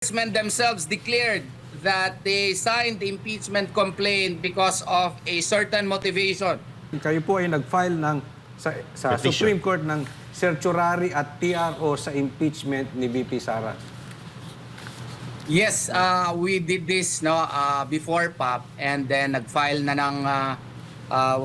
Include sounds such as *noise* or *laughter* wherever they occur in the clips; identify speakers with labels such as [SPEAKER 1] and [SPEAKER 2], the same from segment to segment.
[SPEAKER 1] congressmen themselves declared that they signed the impeachment complaint because of a certain motivation.
[SPEAKER 2] Kayo po ay nag-file ng sa, sa
[SPEAKER 3] Petition.
[SPEAKER 2] Supreme Court ng certiorari at TRO sa impeachment ni VP Sara.
[SPEAKER 1] Yes, uh, we did this no uh, before PAP and then nag-file na ng uh, uh,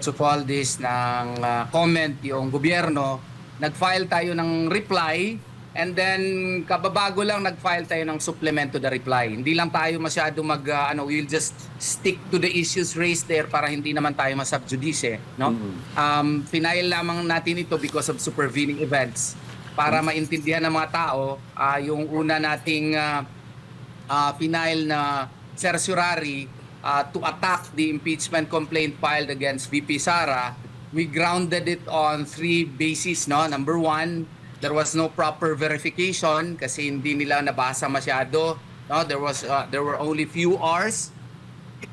[SPEAKER 1] you call this ng uh, comment yung gobyerno. Nag-file tayo ng reply and then kababago lang nag-file tayo ng supplement to the reply. Hindi lang tayo masyado mag uh, ano we'll just stick to the issues raised there para hindi naman tayo masubjudice, no? Um final lamang natin ito because of supervening events para maintindihan ng mga tao ah, yung una nating uh, final na certiorari ah, to attack the impeachment complaint filed against VP Sara we grounded it on three bases no number one there was no proper verification kasi hindi nila nabasa masyado no there was ah, there were only few hours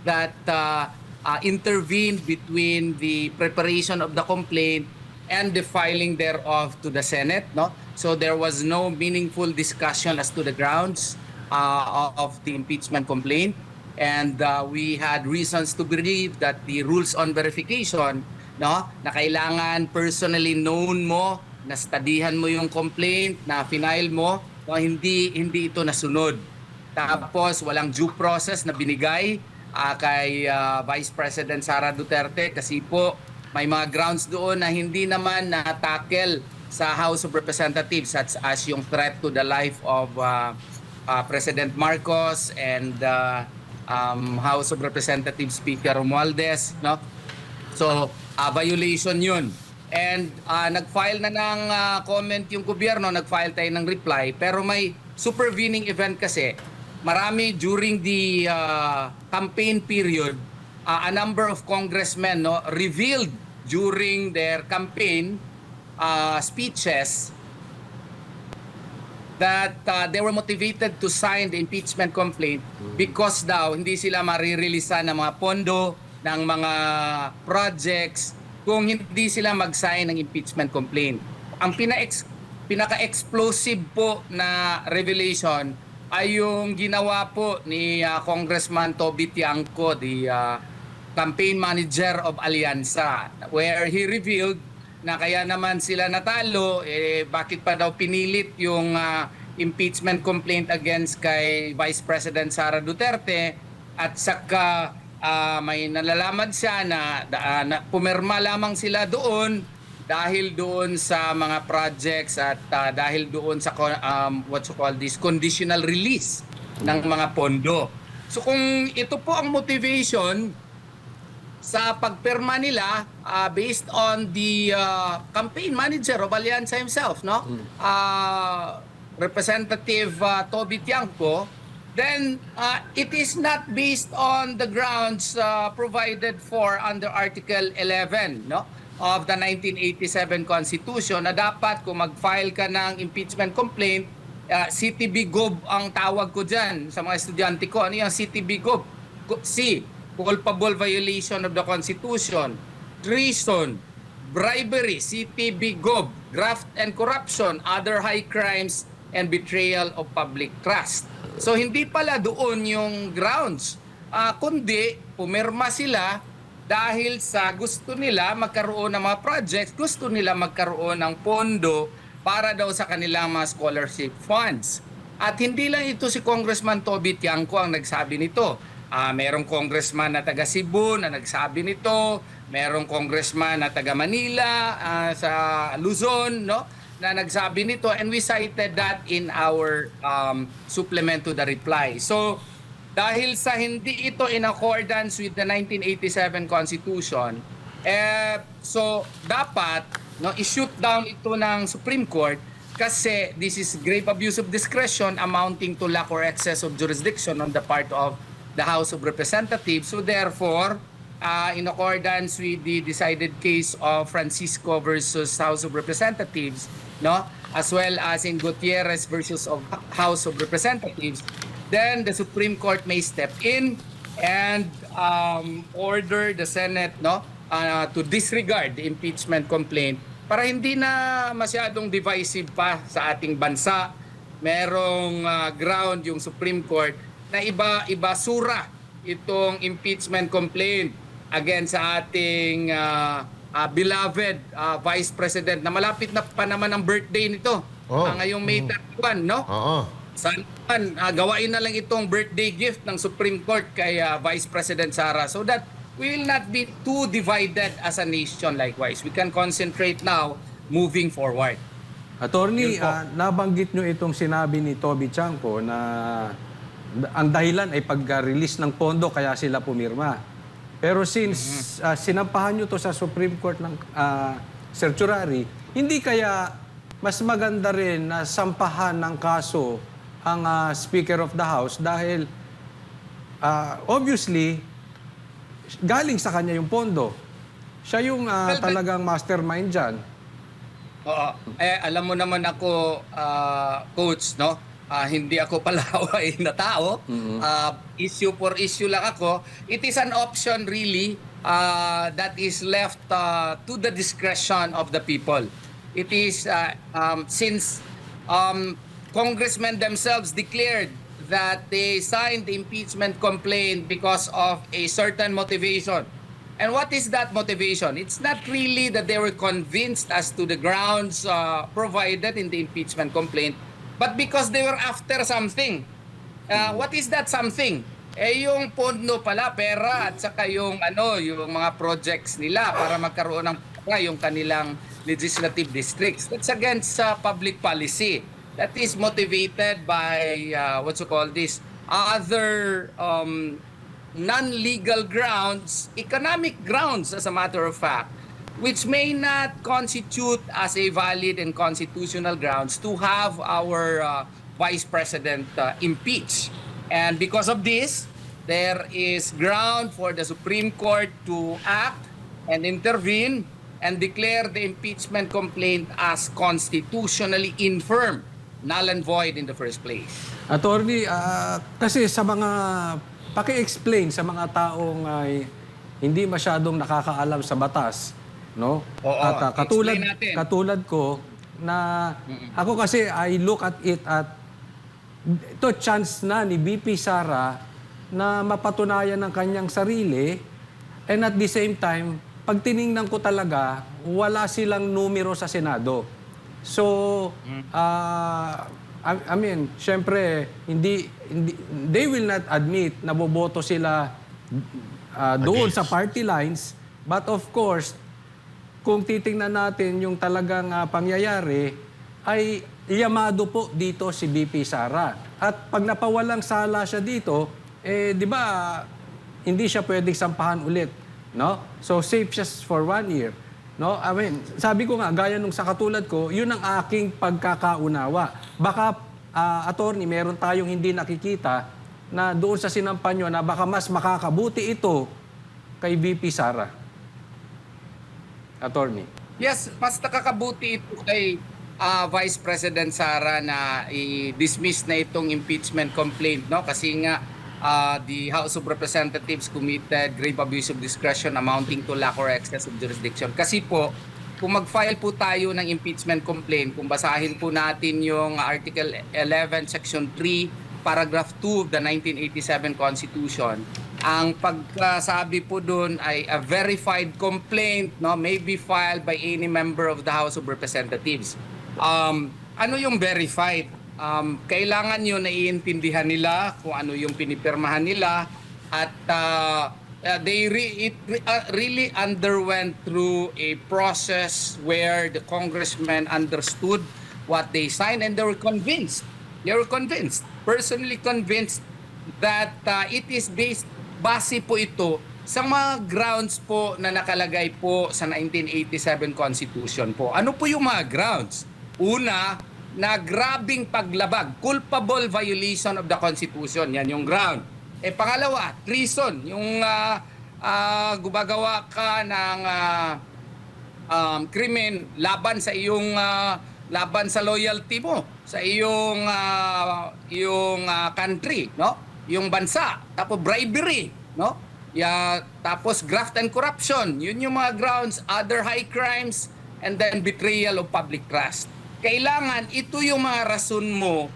[SPEAKER 1] that uh, uh, intervened between the preparation of the complaint and the filing thereof to the Senate. No, so there was no meaningful discussion as to the grounds uh, of the impeachment complaint, and uh, we had reasons to believe that the rules on verification, no, na kailangan personally known mo, na studihan mo yung complaint, na final mo, no, hindi hindi ito nasunod. Tapos walang due process na binigay ah, kay ah, Vice President Sara Duterte kasi po may mga grounds doon na hindi naman na-tackle sa House of Representatives such as yung threat to the life of ah, ah, President Marcos and ah, um, House of Representatives Speaker Romualdez no So, ah, violation yun. And ah, nag-file na ng ah, comment yung gobyerno, nag-file tayo ng reply, pero may supervening event kasi. Marami during the ah, campaign period, ah, a number of congressmen no, revealed during their campaign ah, speeches that uh, they were motivated to sign the impeachment complaint because daw hindi sila marireleasean ng mga pondo ng mga projects kung hindi sila mag-sign ng impeachment complaint. Ang pina-ex- pinaka-explosive po na revelation ay yung ginawa po ni uh, Congressman Toby Tiangco, the uh, campaign manager of Alianza, where he revealed na kaya naman sila natalo, eh, bakit pa daw pinilit yung ah, impeachment complaint against kay Vice President Sara Duterte at saka ah, may nalalaman siya na, da- na pumirma lamang sila doon dahil doon sa mga projects at ah, dahil doon sa um, what you call this conditional release ng mga pondo. So kung ito po ang motivation sa pagpirma nila ah, based on the ah, campaign manager of Alianza himself, no? Ah, Representative ah, Toby Tiangco, then ah, it is not based on the grounds ah, provided for under Article 11, no? of the 1987 Constitution na dapat kung mag-file ka ng impeachment complaint, ah, CTB Gov ang tawag ko dyan sa mga estudyante ko. Ano yung CTB Gov? Go- C. Culpable violation of the Constitution. Treason. Bribery. CTB Gov. Graft and corruption. Other high crimes and betrayal of public trust. So hindi pala doon yung grounds. Ah, kundi pumirma sila dahil sa gusto nila magkaroon ng mga projects, gusto nila magkaroon ng pondo para daw sa kanilang mga scholarship funds. At hindi lang ito si Congressman Toby Tiangco ang nagsabi nito. Ah, merong congressman na taga Cebu na nagsabi nito, merong congressman na taga Manila ah, sa Luzon, no? Na nagsabi nito and we cited that in our um, supplement to the reply. So, dahil sa hindi ito in accordance with the 1987 Constitution, eh, so dapat no, i-shoot down ito ng Supreme Court kasi this is grave abuse of discretion amounting to lack or excess of jurisdiction on the part of the House of Representatives. So therefore, uh, in accordance with the decided case of Francisco versus House of Representatives, no, as well as in Gutierrez versus of House of Representatives, then the Supreme Court may step in and um, order the Senate, no, uh, to disregard the impeachment complaint para hindi na masyadong divisive pa sa ating bansa. Merong ah, ground yung Supreme Court na iba ibasura itong impeachment complaint against sa ating ah, ah, beloved ah, Vice President na malapit na pa naman ang birthday nito.
[SPEAKER 3] Oh.
[SPEAKER 1] Ah, ngayong May 31, no?
[SPEAKER 3] Oo.
[SPEAKER 1] Sana naman, ah, gawain na lang itong birthday gift ng Supreme Court kay ah, Vice President Sara so that we will not be too divided as a nation likewise. We can concentrate now moving forward.
[SPEAKER 2] Attorney, ah, nabanggit nyo itong sinabi ni Toby Chanko na ang dahilan ay pag-release ng pondo kaya sila pumirma. Pero since ah, sinampahan nyo to sa Supreme Court ng uh, certiorari, hindi kaya mas maganda rin na sampahan ng kaso ang ah, Speaker of the House dahil ah, obviously galing sa kanya yung pondo. Siya yung ah,
[SPEAKER 1] Well, but-
[SPEAKER 2] talagang mastermind dyan.
[SPEAKER 1] Oo. Eh, alam mo naman ako, ah, coach, no? Ah, hindi ako palaway na tao. Ah, issue for issue lang ako. It is an option really ah, that is left ah, to the discretion of the people. It is ah, um, since um, congressmen themselves declared that they signed the impeachment complaint because of a certain motivation. And what is that motivation? It's not really that they were convinced as to the grounds uh, provided in the impeachment complaint, but because they were after something. Uh, what is that something? Eh yung pondo pala, pera at saka yung ano, yung mga projects nila para magkaroon ng pera yung kanilang legislative districts. That's against uh, public policy. That is motivated by uh, what you call this other um, non-legal grounds, economic grounds as a matter of fact, which may not constitute as a valid and constitutional grounds to have our uh, Vice President uh, impeached. And because of this, there is ground for the Supreme Court to act and intervene and declare the impeachment complaint as constitutionally infirm, null and void in the first place.
[SPEAKER 2] Attorney, ah, kasi sa mga, paki-explain sa mga taong ay hindi masyadong nakakaalam sa batas, no?
[SPEAKER 1] Oo,
[SPEAKER 2] at ah, katulad,
[SPEAKER 1] explain natin.
[SPEAKER 2] katulad ko, na ako kasi I look at it at ito chance na ni BP Sara na mapatunayan ng kanyang sarili and at the same time, pag tiningnan ko talaga, wala silang numero sa Senado. So, ah, I, I mean, syempre, hindi, hindi, they will not admit na boboto sila ah, doon sa party lines. But of course, kung titingnan natin yung talagang ah, pangyayari, ay yamado po dito si BP Sara. At pag napawalang sala siya dito, eh, di ba, hindi siya pwedeng sampahan ulit. No? So, safe siya for one year. No? I mean, sabi ko nga, gaya nung sa katulad ko, yun ang aking pagkakaunawa. Baka, ah, attorney, meron tayong hindi nakikita na doon sa sinampan nyo na baka mas makakabuti ito kay VP Sara. Attorney.
[SPEAKER 1] Yes, mas nakakabuti ito kay ah, Vice President Sara na i-dismiss na itong impeachment complaint no kasi nga ah, the House of Representatives committed grave abuse of discretion amounting to lack or excess of jurisdiction. Kasi po kung mag-file po tayo ng impeachment complaint, kung basahin po natin yung Article 11 Section 3 Paragraph 2 of the 1987 Constitution, ang pagkasabi po doon ay a verified complaint no may be filed by any member of the House of Representatives. Um, ano yung verified? Um, kailangan yun na iintindihan nila kung ano yung pinipirmahan nila at uh, uh, they re- it re- uh, really underwent through a process where the congressmen understood what they signed and they were convinced. They were convinced, personally convinced that uh, it is based, base po ito sa mga grounds po na nakalagay po sa 1987 Constitution po. Ano po yung mga grounds? Una, na grabing paglabag, culpable violation of the Constitution. Yan yung ground. Eh pangalawa, treason. Yung ah, ah, gumagawa ka ng ah, um, krimen laban sa iyong ah, laban sa loyalty mo sa iyong ah, iyong ah, country no yung bansa tapos bribery no ya tapos graft and corruption yun yung mga grounds other high crimes and then betrayal of public trust kailangan ito yung mga rason mo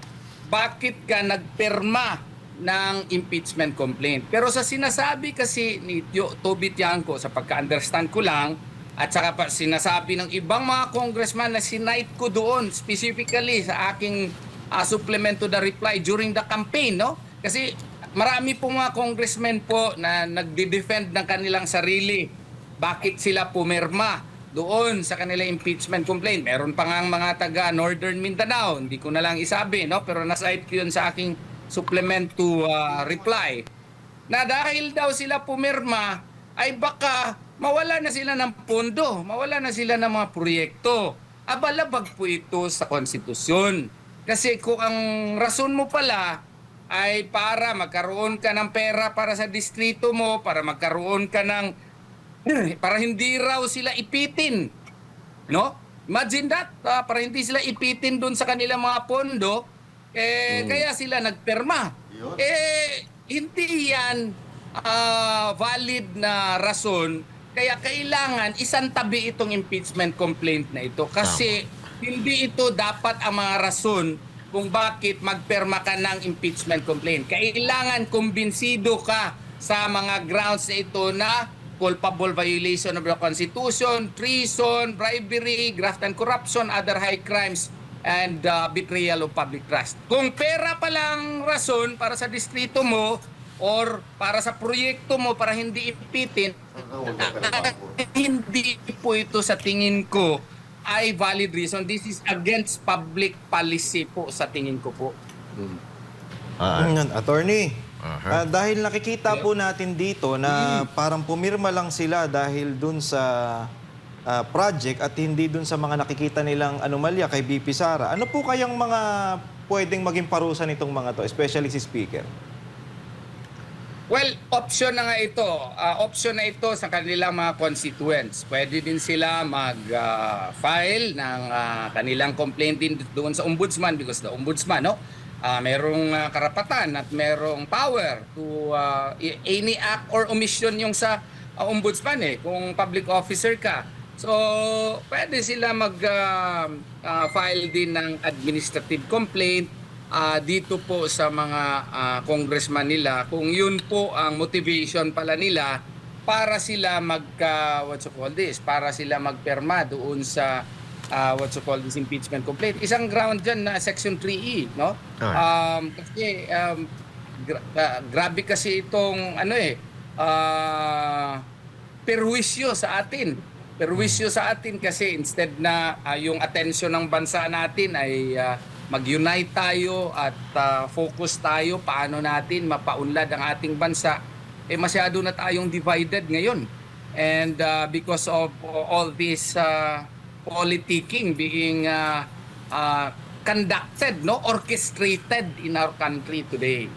[SPEAKER 1] bakit ka nagperma ng impeachment complaint. Pero sa sinasabi kasi ni Toby Tiangco, sa pagka-understand ko lang, at saka pa sinasabi ng ibang mga congressman na sinight ko doon specifically sa aking ah, supplement to the reply during the campaign, no? Kasi marami po mga congressmen po na nagde-defend ng kanilang sarili. Bakit sila pumirma doon sa kanilang impeachment complaint? Meron pa nga ang mga taga Northern Mindanao, hindi ko na lang isabi, no? Pero nasa-cite ko yun sa aking supplement to ah, reply na dahil daw sila pumirma ay baka mawala na sila ng pondo, mawala na sila ng mga proyekto. Abalabag po ito sa konstitusyon. Kasi kung ang rason mo pala ay para magkaroon ka ng pera para sa distrito mo, para magkaroon ka ng para hindi raw sila ipitin. No? Imagine that, ah, para hindi sila ipitin doon sa kanilang mga pondo, eh, kaya sila nagperma. Eh, hindi yan ah, valid na rason. Kaya kailangan isang tabi itong impeachment complaint na ito. Kasi hindi ito dapat ang mga rason kung bakit magperma ka ng impeachment complaint. Kailangan kumbinsido ka sa mga grounds na ito na culpable violation of the Constitution, treason, bribery, graft and corruption, other high crimes, and uh, betrayal of public trust. Kung pera pa lang rason para sa distrito mo or para sa proyekto mo para hindi ipitin, *laughs* hindi po ito sa tingin ko ay valid reason. This is against public policy po sa tingin ko po.
[SPEAKER 3] Ah,
[SPEAKER 4] Yan, attorney.
[SPEAKER 3] Aha.
[SPEAKER 4] ah, dahil nakikita po natin dito na parang pumirma lang sila dahil dun sa ah, project at hindi dun sa mga nakikita nilang anomalya kay BP Sara. Ano po kayang mga pwedeng maging parusa nitong mga to, especially si Speaker?
[SPEAKER 1] Well, option na nga ito. Ah, option na ito sa kanilang mga constituents. Pwede din sila mag-file ng ah, kanilang complaint din doon sa ombudsman because the ombudsman, no? ah, merong ah, karapatan at merong power to ah, i- any act or omission yung sa ah, ombudsman eh, kung public officer ka. So, pwede sila mag-file din ng administrative complaint ah, dito po sa mga ah, congressman nila kung yun po ang motivation pala nila para sila mag ah, what you call this para sila magperma doon sa ah, what you call this impeachment complaint isang ground diyan na section 3E no
[SPEAKER 3] Ah.
[SPEAKER 1] um kasi um, gra- ah, grabe kasi itong ano eh ah perwisyo sa atin. Perwisyo sa atin kasi instead na ah, yung attention ng bansa natin ay ah, mag-unite tayo at ah, focus tayo paano natin mapaunlad ang ating bansa, eh masyado na tayong divided ngayon. And ah, because of all this ah, politicking being ah, ah, conducted, no orchestrated in our country today.